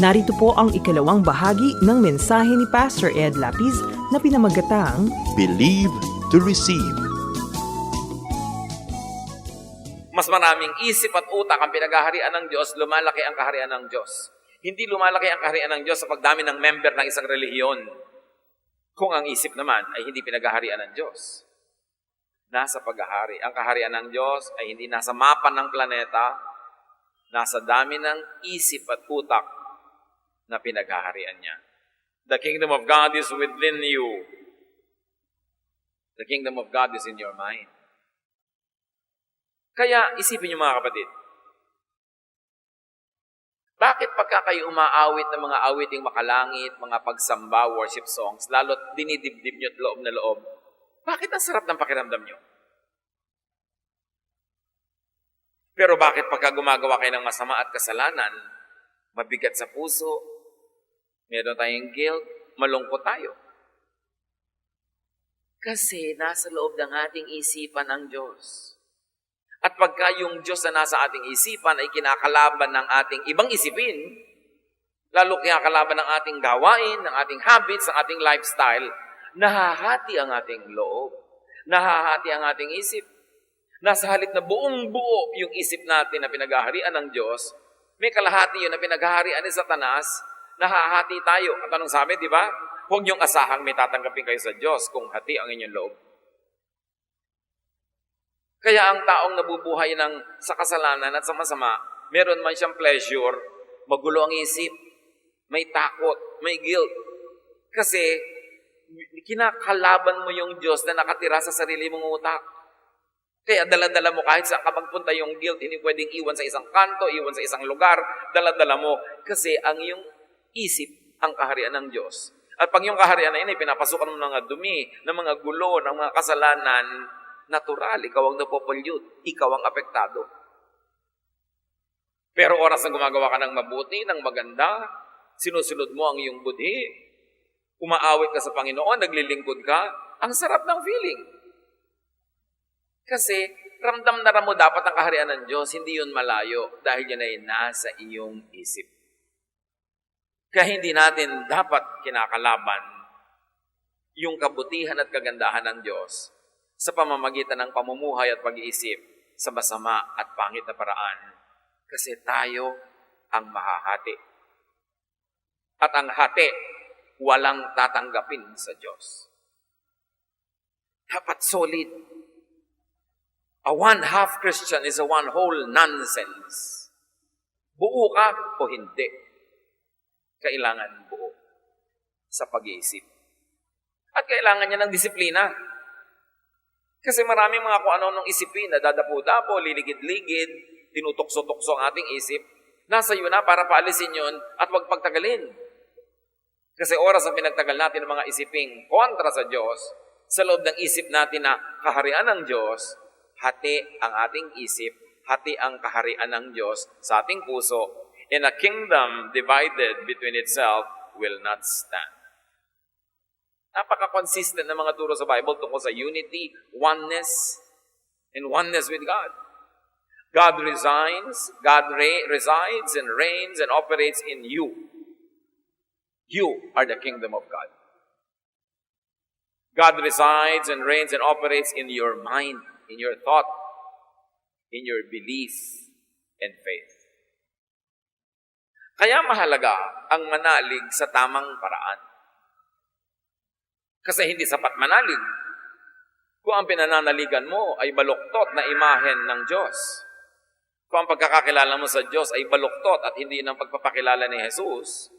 Narito po ang ikalawang bahagi ng mensahe ni Pastor Ed Lapiz na pinamagatang Believe to receive. Mas maraming isip at utak ang pinaghaharian ng Diyos, lumalaki ang kaharian ng Diyos. Hindi lumalaki ang kaharian ng Diyos sa pagdami ng member ng isang relihiyon. Kung ang isip naman ay hindi pinaghaharian ng Diyos. Nasa paghahari. Ang kaharian ng Diyos ay hindi nasa mapa ng planeta, nasa dami ng isip at utak na pinaghaharian niya. The kingdom of God is within you. The kingdom of God is in your mind. Kaya isipin niyo mga kapatid, bakit pagka kayo umaawit ng mga awiting makalangit, mga pagsamba, worship songs, lalo't dinidibdib niyo at loob na loob, bakit ang sarap ng pakiramdam niyo? Pero bakit pagka gumagawa kayo ng masama at kasalanan, mabigat sa puso, meron tayong guilt, malungkot tayo? Kasi nasa loob ng ating isipan ang Diyos. At pagka yung Diyos na nasa ating isipan ay kinakalaban ng ating ibang isipin, lalo kinakalaban ng ating gawain, ng ating habits, ng ating lifestyle, nahahati ang ating loob. Nahahati ang ating isip. Nasa halip na buong buo yung isip natin na pinaghaharian ng Diyos, may kalahati yun na pinaghaharian ni Satanas, nahahati tayo. At anong sabi, di ba? Huwag niyong asahang may tatanggapin kayo sa Diyos kung hati ang inyong loob. Kaya ang taong nabubuhay ng sa kasalanan at sa masama, meron man siyang pleasure, magulo ang isip, may takot, may guilt. Kasi kinakalaban mo yung Diyos na nakatira sa sarili mong utak. Kaya daladala mo kahit saan ka magpunta yung guilt, hindi pwedeng iwan sa isang kanto, iwan sa isang lugar, daladala mo. Kasi ang iyong isip ang kaharian ng Diyos. At pag yung kaharian na yun, ay pinapasukan ng dumi, ng mga gulo, ng mga kasalanan, natural, ikaw ang napopollute, ikaw ang apektado. Pero oras na gumagawa ka ng mabuti, ng maganda, sinusunod mo ang iyong budhi, umaawit ka sa Panginoon, naglilingkod ka, ang sarap ng feeling. Kasi ramdam na ram mo dapat ang kaharian ng Diyos, hindi yun malayo dahil yan ay nasa iyong isip. Kaya hindi natin dapat kinakalaban yung kabutihan at kagandahan ng Diyos sa pamamagitan ng pamumuhay at pag-iisip sa masama at pangit na paraan. Kasi tayo ang mahahati. At ang hati, walang tatanggapin sa Diyos. Dapat solid. A one-half Christian is a one whole nonsense. Buo ka o hindi. Kailangan buo sa pag-iisip. At kailangan niya ng disiplina. Kasi maraming mga kung ano-anong isipin na dadapo-dapo, liligid-ligid, tinutokso-tokso ang ating isip. Nasa iyo na para paalisin yon at wag pagtagalin. Kasi oras na pinagtagal natin ng mga isiping kontra sa Diyos, sa loob ng isip natin na kaharian ng Diyos, hati ang ating isip, hati ang kaharian ng Diyos sa ating puso, and a kingdom divided between itself will not stand. Napaka-consistent ng mga turo sa Bible tungkol sa unity, oneness, and oneness with God. God resigns, God re- resides and reigns and operates in you. You are the kingdom of God. God resides and reigns and operates in your mind, in your thought, in your belief and faith. Kaya mahalaga ang manalig sa tamang paraan. Kasi hindi sapat manalig. Kung ang pinananaligan mo ay baluktot na imahen ng Diyos. Kung ang pagkakakilala mo sa Diyos ay baluktot at hindi ng pagpapakilala ni Jesus,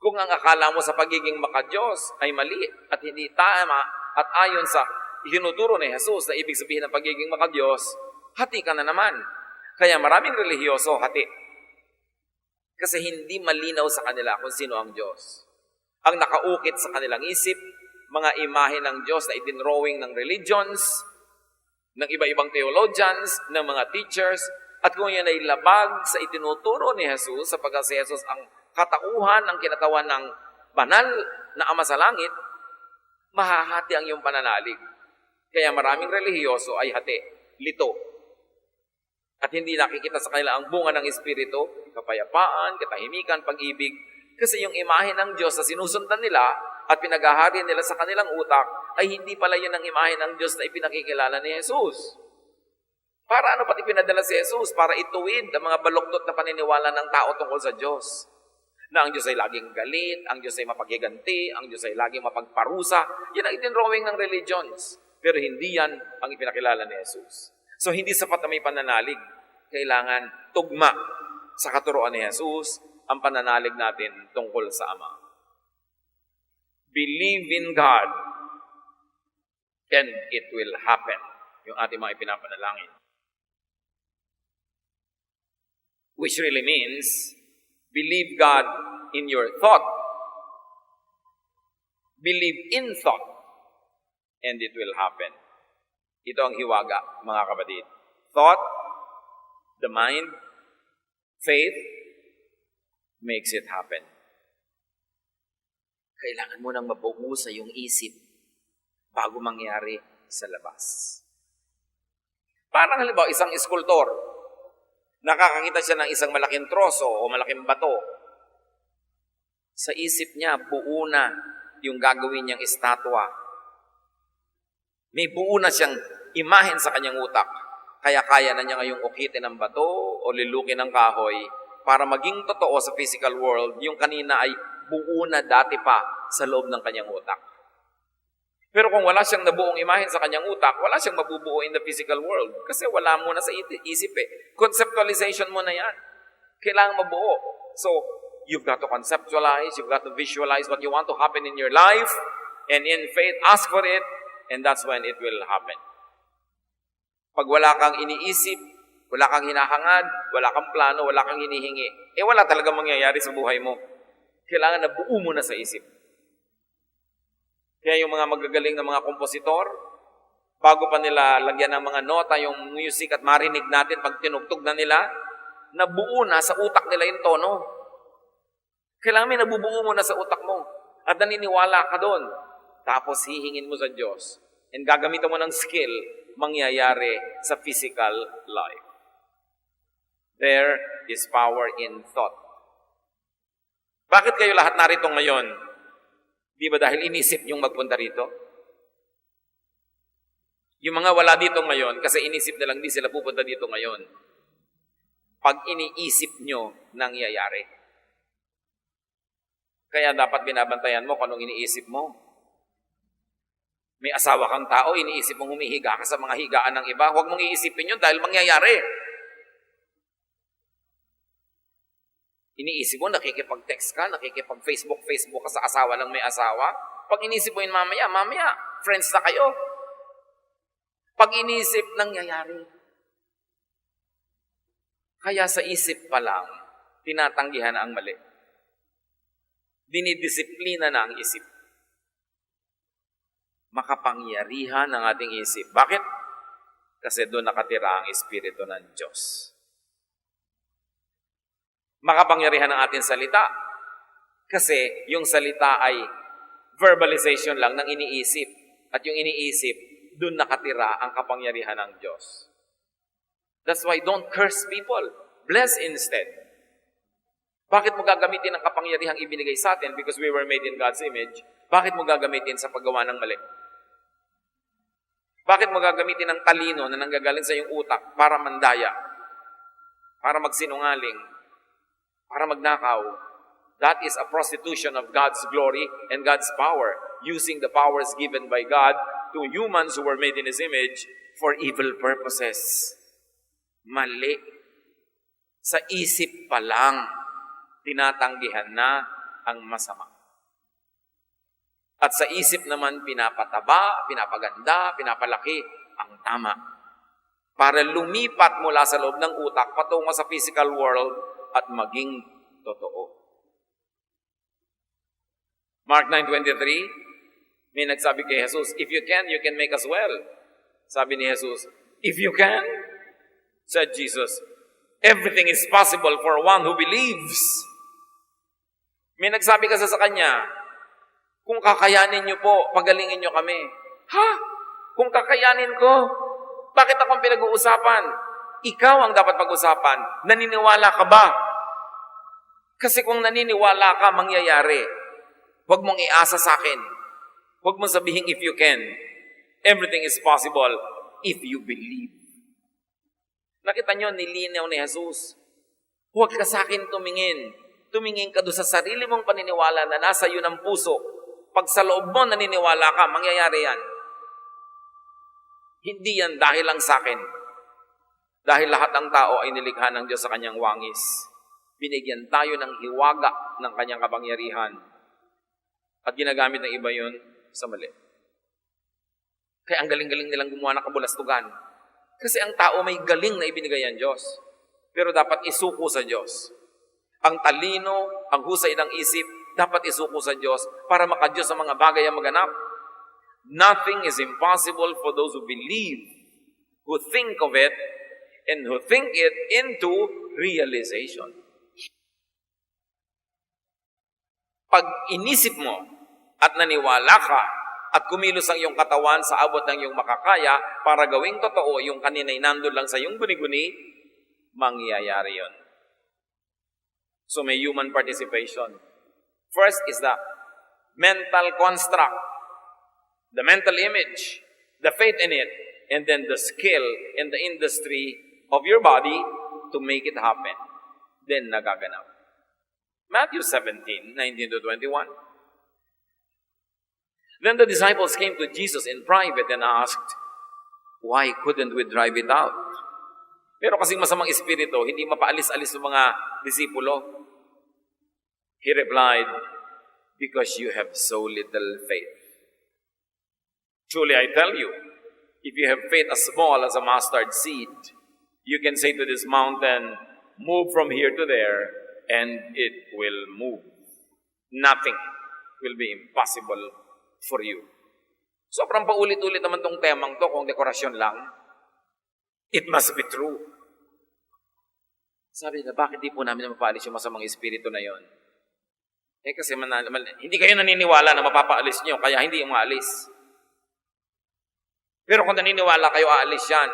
kung ang akala mo sa pagiging makadiyos ay mali at hindi tama at ayon sa itinuturo ni Jesus na ibig sabihin ng pagiging makadiyos, hati ka na naman. Kaya maraming relihiyoso hati. Kasi hindi malinaw sa kanila kung sino ang Diyos. Ang nakaukit sa kanilang isip, mga imahe ng Diyos na itinrowing ng religions, ng iba-ibang theologians, ng mga teachers, at kung yan ay labag sa itinuturo ni Jesus, sapagkat si Jesus ang katauhan ng kinatawan ng banal na Ama sa Langit, mahahati ang iyong pananalig. Kaya maraming relihiyoso ay hati, lito. At hindi nakikita sa kanila ang bunga ng Espiritu, kapayapaan, katahimikan, pag-ibig, kasi yung imahe ng Diyos na sinusundan nila at pinaghahari nila sa kanilang utak ay hindi pala yun ang imahe ng Diyos na ipinakikilala ni Jesus. Para ano pati pinadala si Jesus? Para ituwid ang mga baluktot na paniniwala ng tao tungkol sa Diyos. Na ang Diyos ay laging galit, ang Diyos ay mapagiganti, ang Diyos ay laging mapagparusa. Yan ang itinrowing ng religions. Pero hindi yan ang ipinakilala ni Jesus. So hindi sapat na may pananalig. Kailangan tugma sa katuroan ni Jesus ang pananalig natin tungkol sa Ama. Believe in God and it will happen. Yung ating mga ipinapanalangin. Which really means, believe God in your thought. Believe in thought. And it will happen. Ito ang hiwaga, mga kapatid. Thought, the mind, faith, makes it happen. Kailangan mo nang mabuo sa iyong isip bago mangyari sa labas. Parang halimbawa, isang iskultor, nakakakita siya ng isang malaking troso o malaking bato. Sa isip niya, buo na yung gagawin niyang estatwa. May buo na siyang imahen sa kanyang utak. Kaya kaya na niya ngayong ukitin ng bato o lilukin ng kahoy para maging totoo sa physical world, yung kanina ay buo na dati pa sa loob ng kanyang utak. Pero kung wala siyang nabuong imahen sa kanyang utak, wala siyang mabubuo in the physical world. Kasi wala mo na sa isip eh. Conceptualization mo na yan. Kailangan mabuo. So, you've got to conceptualize, you've got to visualize what you want to happen in your life, and in faith, ask for it, and that's when it will happen. Pag wala kang iniisip, wala kang hinahangad, wala kang plano, wala kang hinihingi, eh wala talaga mangyayari sa buhay mo. Kailangan na buo mo na sa isip. Kaya yung mga magagaling na mga kompositor, bago pa nila lagyan ng mga nota yung music at marinig natin pag tinugtog na nila, nabuo na sa utak nila yung tono. Kailangan may nabubuo mo na sa utak mo. At naniniwala ka doon. Tapos hihingin mo sa Diyos. And gagamitan mo ng skill, mangyayari sa physical life. There is power in thought. Bakit kayo lahat narito ngayon? Di ba dahil inisip yung magpunta rito? Yung mga wala dito ngayon, kasi inisip na lang di sila pupunta dito ngayon. Pag iniisip nyo, nangyayari. Kaya dapat binabantayan mo kung anong iniisip mo. May asawa kang tao, iniisip mong humihiga ka sa mga higaan ng iba. Huwag mong iisipin yun dahil mangyayari. Iniisip mo, nakikipag-text ka, nakikipag-Facebook, Facebook ka sa asawa ng may asawa. Pag inisip mo yun mamaya, mamaya, friends na kayo. Pag inisip, nangyayari. Kaya sa isip pa lang, tinatanggihan na ang mali. Dinidisiplina na ang isip. Makapangyarihan ang ating isip. Bakit? Kasi doon nakatira ang Espiritu ng Diyos makapangyarihan ang ating salita. Kasi yung salita ay verbalization lang ng iniisip. At yung iniisip, dun nakatira ang kapangyarihan ng Diyos. That's why don't curse people. Bless instead. Bakit mo gagamitin ang kapangyarihang ibinigay sa atin because we were made in God's image? Bakit mo gagamitin sa paggawa ng mali? Bakit mo gagamitin ang talino na nanggagaling sa iyong utak para mandaya? Para magsinungaling? Para magnakaw. That is a prostitution of God's glory and God's power, using the powers given by God to humans who were made in His image for evil purposes. Mali. Sa isip pa lang, tinatanggihan na ang masama. At sa isip naman, pinapataba, pinapaganda, pinapalaki ang tama. Para lumipat mula sa loob ng utak patungo sa physical world at maging totoo. Mark 9.23, may nagsabi kay Jesus, If you can, you can make us well. Sabi ni Jesus, If you can, said Jesus, everything is possible for one who believes. May nagsabi kasi sa kanya, kung kakayanin niyo po, pagalingin niyo kami. Ha? Kung kakayanin ko, bakit akong pinag-uusapan? Ikaw ang dapat pag-usapan. Naniniwala ka ba? Kasi kung naniniwala ka, mangyayari. Huwag mong iasa sa akin. Huwag mong sabihin if you can. Everything is possible if you believe. Nakita nyo, nilinaw ni Jesus. Huwag ka sa akin tumingin. Tumingin ka doon sa sarili mong paniniwala na nasa iyo ng puso. Pag sa loob mo naniniwala ka, mangyayari yan. Hindi yan dahil lang sa akin. Dahil lahat ng tao ay nilikha ng Diyos sa kanyang wangis. Binigyan tayo ng hiwaga ng kanyang kapangyarihan. At ginagamit ng iba yun sa mali. Kaya ang galing-galing nilang gumawa ng kabulastugan. Kasi ang tao may galing na ibinigay ang Diyos. Pero dapat isuko sa Diyos. Ang talino, ang husay ng isip, dapat isuko sa Diyos para makadiyos sa mga bagay ang maganap. Nothing is impossible for those who believe, who think of it, and who think it into realization. Pag inisip mo at naniwala ka at kumilos ang iyong katawan sa abot ng iyong makakaya para gawing totoo yung kanina'y nandun lang sa iyong guni-guni, mangyayari yon. So may human participation. First is the mental construct, the mental image, the faith in it, and then the skill and the industry of your body to make it happen. Then nagaganap. Matthew 17, 19 to 21. Then the disciples came to Jesus in private and asked, Why couldn't we drive it out? Pero kasing masamang espiritu, hindi mapaalis-alis ng mga disipulo. He replied, Because you have so little faith. Truly I tell you, if you have faith as small as a mustard seed, you can say to this mountain, Move from here to there, and it will move. Nothing will be impossible for you. Sobrang paulit-ulit naman tong temang to kung dekorasyon lang. It must be true. Sabi na, bakit di po namin mapaalis yung masamang espiritu na yon? Eh kasi man, man, hindi kayo naniniwala na mapapaalis nyo, kaya hindi yung maalis. Pero kung naniniwala kayo, aalis yan.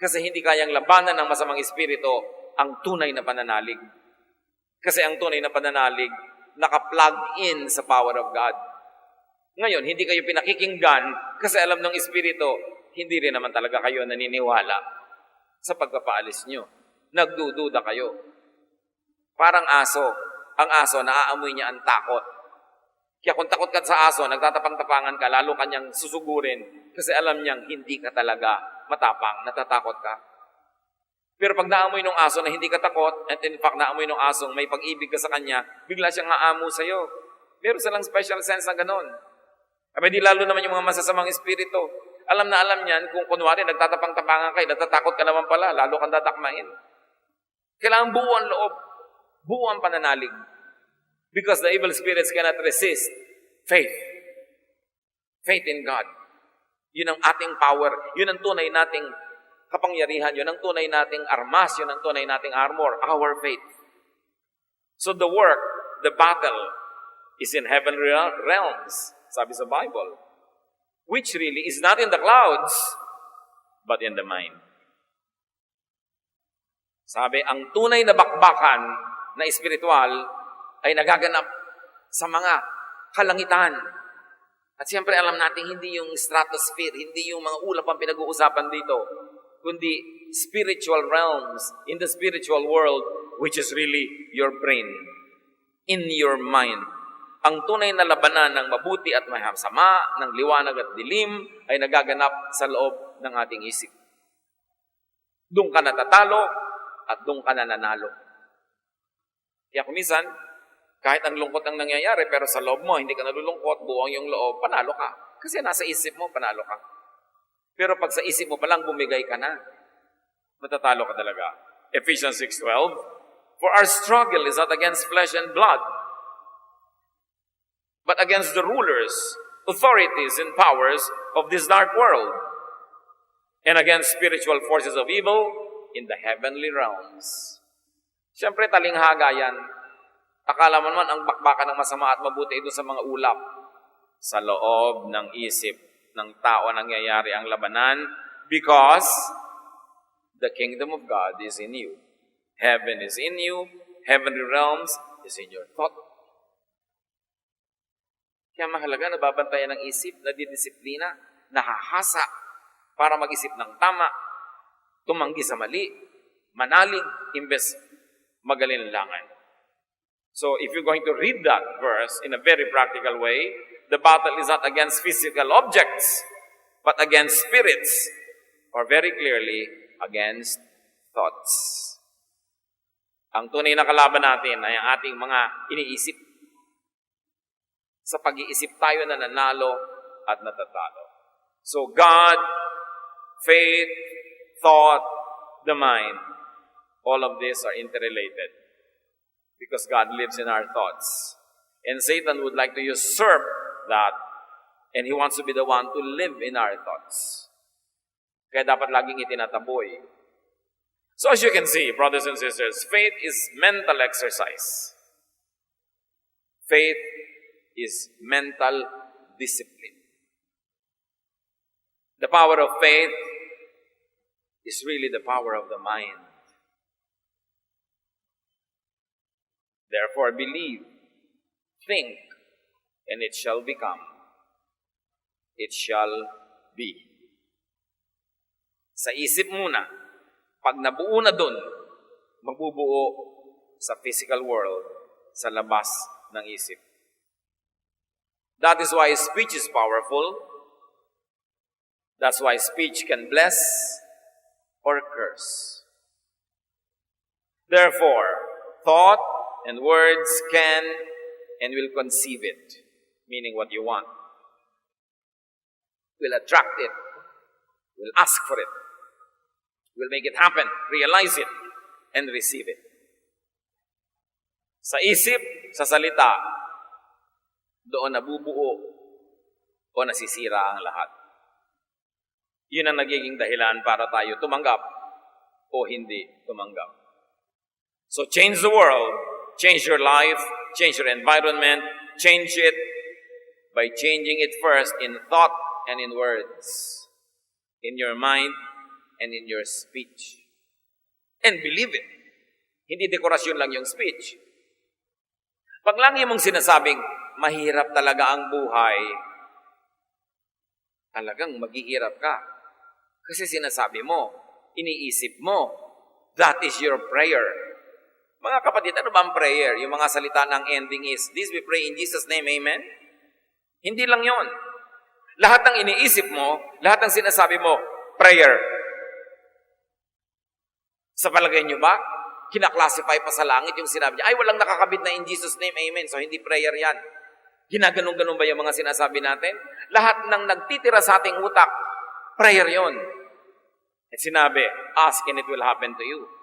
Kasi hindi kayang labanan ng masamang espiritu ang tunay na pananalig. Kasi ang tunay na pananalig, naka-plug in sa power of God. Ngayon, hindi kayo pinakikinggan kasi alam ng Espiritu, hindi rin naman talaga kayo naniniwala sa pagpapaalis nyo. Nagdududa kayo. Parang aso. Ang aso, naaamoy niya ang takot. Kaya kung takot ka sa aso, nagtatapang-tapangan ka, lalo kanyang susugurin kasi alam niyang hindi ka talaga matapang, natatakot ka. Pero pag naamoy ng aso na hindi ka takot, at in fact naamoy ng asong may pag-ibig ka sa kanya, bigla siyang aamo sa'yo. Meron silang special sense na ganon. Abay di lalo naman yung mga masasamang espiritu. Alam na alam niyan kung kunwari nagtatapang-tapangan kayo, natatakot ka naman pala, lalo kang dadakmain. Kailangan buo ang loob. Buo ang pananalig. Because the evil spirits cannot resist faith. Faith in God. Yun ang ating power. Yun ang tunay nating kapangyarihan. Yun ang tunay nating armas. Yun ang tunay nating armor. Our faith. So the work, the battle, is in heavenly realms. Sabi sa Bible. Which really is not in the clouds, but in the mind. Sabi, ang tunay na bakbakan na espiritual ay nagaganap sa mga kalangitan. At siyempre alam natin hindi yung stratosphere, hindi yung mga ulap ang pinag-uusapan dito, kundi spiritual realms in the spiritual world which is really your brain, in your mind. ang tunay na labanan ng mabuti at masama, ng liwanag at dilim, ay nagaganap sa loob ng ating isip. Doon ka natatalo at doon ka nananalo. Kaya kumisan, kahit ang lungkot ang nangyayari, pero sa loob mo, hindi ka nalulungkot, buong yung loob, panalo ka. Kasi nasa isip mo, panalo ka. Pero pag sa isip mo palang bumigay ka na, matatalo ka talaga. Ephesians 6.12 For our struggle is not against flesh and blood, but against the rulers, authorities, and powers of this dark world, and against spiritual forces of evil in the heavenly realms. Siyempre, talinghaga yan. Akala mo naman ang bakbakan ng masama at mabuti ito sa mga ulap. Sa loob ng isip ng tao nangyayari ang labanan because the kingdom of God is in you. Heaven is in you. Heavenly realms is in your thought. Kaya mahalaga na babantayan ng isip, na didisiplina, nahahasa para mag-isip ng tama, tumanggi sa mali, manalig, imbes magalinlangan. So if you're going to read that verse in a very practical way, the battle is not against physical objects, but against spirits, or very clearly, against thoughts. Ang tunay na kalaban natin ay ang ating mga iniisip. Sa pag-iisip tayo na nanalo at natatalo. So God, faith, thought, the mind, all of these are interrelated because God lives in our thoughts. And Satan would like to usurp that and he wants to be the one to live in our thoughts. Kaya dapat laging itinataboy. So as you can see, brothers and sisters, faith is mental exercise. Faith is mental discipline. The power of faith is really the power of the mind. Therefore, believe, think, and it shall become. It shall be. Sa isip muna, pag nabuo na dun, magbubuo sa physical world, sa labas ng isip. That is why speech is powerful. That's why speech can bless or curse. Therefore, thought and words can and will conceive it, meaning what you want. Will attract it, will ask for it, will make it happen, realize it, and receive it. Sa isip, sa salita, doon nabubuo o nasisira ang lahat. Yun ang nagiging dahilan para tayo tumanggap o hindi tumanggap. So change the world, change your life, change your environment, change it by changing it first in thought and in words, in your mind and in your speech. And believe it. Hindi dekorasyon lang yung speech. Pag lang mong sinasabing, mahirap talaga ang buhay, talagang maghihirap ka. Kasi sinasabi mo, iniisip mo, that is your prayer. Mga kapatid, ano ba ang prayer? Yung mga salita ng ending is, this we pray in Jesus' name, Amen? Hindi lang yon. Lahat ng iniisip mo, lahat ng sinasabi mo, prayer. Sa palagay nyo ba, kinaklasify pa sa langit yung sinabi niya, ay walang nakakabit na in Jesus' name, Amen. So hindi prayer yan. Ginaganon-ganon ba yung mga sinasabi natin? Lahat ng nagtitira sa ating utak, prayer yon. At sinabi, ask and it will happen to you.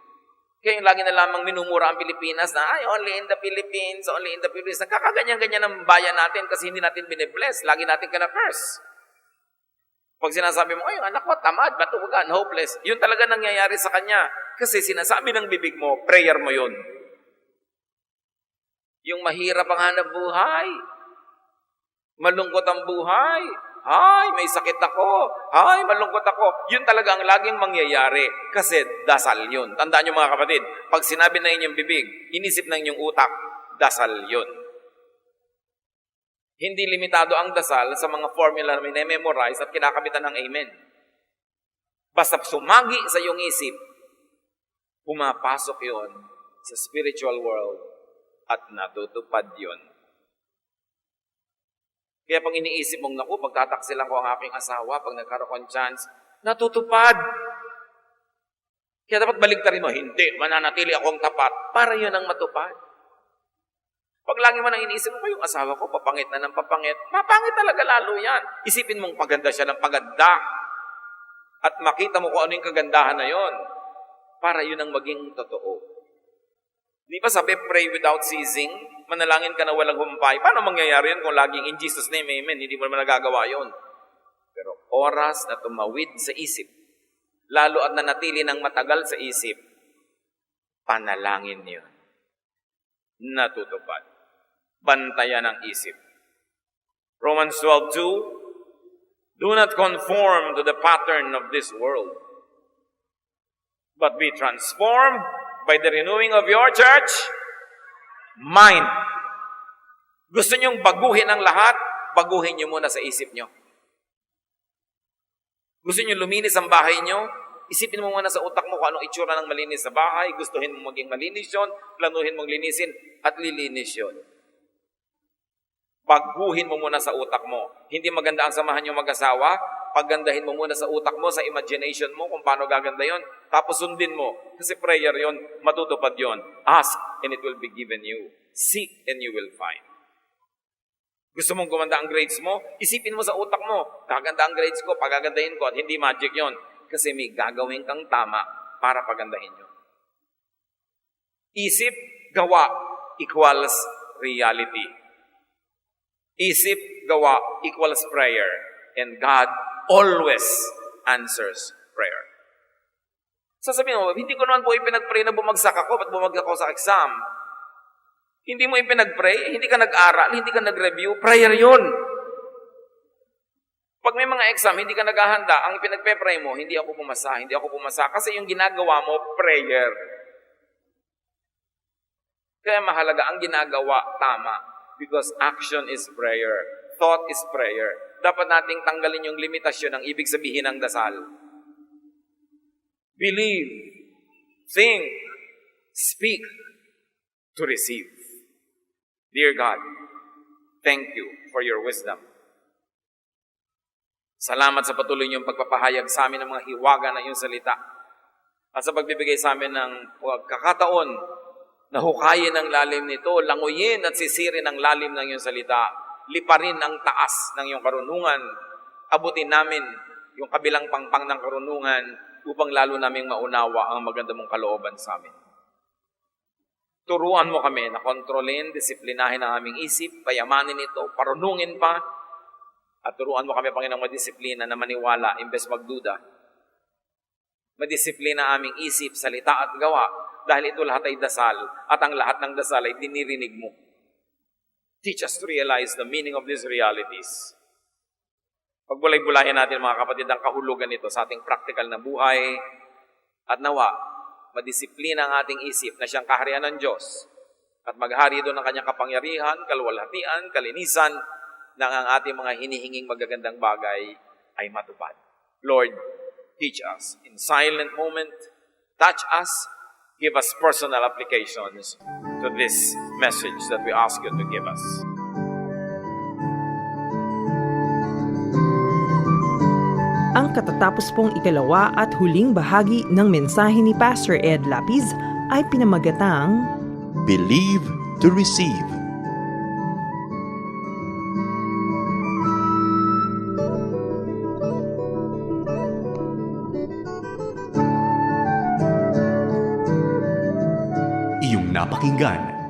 Kaya yung lagi na lamang minumura ang Pilipinas na, ay, only in the Philippines, only in the Philippines. Nakakaganyan-ganyan ang bayan natin kasi hindi natin binibless. Lagi natin kana-curse. Pag sinasabi mo, ay, anak ko, tamad, batugan, hopeless. Yun talaga nangyayari sa kanya. Kasi sinasabi ng bibig mo, prayer mo yun. Yung mahirap ang hanap buhay. Malungkot ang buhay. Ay, may sakit ako. Ay, malungkot ako. Yun talaga ang laging mangyayari kasi dasal yun. Tandaan nyo mga kapatid, pag sinabi na inyong bibig, inisip na inyong utak, dasal yun. Hindi limitado ang dasal sa mga formula na memorize at kinakabitan ng amen. Basta sumagi sa iyong isip, pumapasok yon sa spiritual world at natutupad yon Kaya pag iniisip mong, naku, pagtataksilan ko ang aking asawa, pag nagkaroon chance, natutupad. Kaya dapat baligtarin mo, hindi, mananatili akong tapat para yun ang matupad. Pag lagi mo nang iniisip mo, yung asawa ko, papangit na ng papangit, mapangit talaga lalo yan. Isipin mong paganda siya ng paganda. At makita mo kung ano yung kagandahan na yon para yun ang maging totoo. Di ba sabi, pray without ceasing? Manalangin ka na walang humpay. Paano mangyayari yun kung laging in Jesus name, amen? Hindi mo naman nagagawa yun. Pero oras na tumawid sa isip, lalo at nanatili ng matagal sa isip, panalangin yun. Natutupad. Bantayan ang isip. Romans 12.2 Do not conform to the pattern of this world, but be transformed by the renewing of your church mind. Gusto niyong baguhin ang lahat, baguhin niyo muna sa isip niyo. Gusto niyo luminis ang bahay niyo, isipin mo muna sa utak mo kung anong itsura ng malinis sa bahay, gustuhin mo maging malinis yun, planuhin mong linisin, at lilinis yun. Baguhin mo muna sa utak mo. Hindi maganda ang samahan yung mag-asawa, paggandahin mo muna sa utak mo, sa imagination mo kung paano gaganda yon. Tapos sundin mo. Kasi prayer yon, matutupad yon. Ask and it will be given you. Seek and you will find. Gusto mong gumanda ang grades mo? Isipin mo sa utak mo, gaganda ang grades ko, pagagandahin ko at hindi magic yon. Kasi may gagawin kang tama para pagandahin yun. Isip, gawa equals reality. Isip, gawa equals prayer. And God always answers prayer. Sasabihin mo, hindi ko naman po ipinag-pray na bumagsak ako, ba't bumagsak ako sa exam? Hindi mo ipinag-pray, hindi ka nag-aral, hindi ka nag-review, prayer yun. Pag may mga exam, hindi ka naghahanda, ang pinagpe-pray mo, hindi ako pumasa, hindi ako pumasa, kasi yung ginagawa mo, prayer. Kaya mahalaga ang ginagawa, tama. Because action is prayer. Thought is prayer. Dapat nating tanggalin yung limitasyon ng ibig sabihin ng dasal. Believe, think, speak, to receive. Dear God, thank you for your wisdom. Salamat sa patuloy niyong pagpapahayag sa amin ng mga hiwaga na iyong salita. At sa pagbibigay sa amin ng kakataon na hukayin ang lalim nito, languyin at sisirin ang lalim ng iyong salita, liparin ang taas ng iyong karunungan, abutin namin yung kabilang pangpang ng karunungan upang lalo naming maunawa ang maganda mong kalooban sa amin. Turuan mo kami na kontrolin, disiplinahin ang aming isip, payamanin ito, parunungin pa, at turuan mo kami, Panginoong, madisiplina na maniwala imbes magduda. Madisiplina aming isip, salita at gawa dahil ito lahat ay dasal at ang lahat ng dasal ay dinirinig mo. Teach us to realize the meaning of these realities. Pagbulay-bulayan natin mga kapatid ang kahulugan nito sa ating practical na buhay at nawa, madisiplina ang ating isip na siyang kaharian ng Diyos at maghari doon ng kanyang kapangyarihan, kalwalhatian, kalinisan, nang ang ating mga hinihinging magagandang bagay ay matupad. Lord, teach us in silent moment, touch us, give us personal applications to this message that we ask you to give us. Ang katatapos pong ikalawa at huling bahagi ng mensahe ni Pastor Ed Lapiz ay pinamagatang Believe to receive. Iyong napakinggan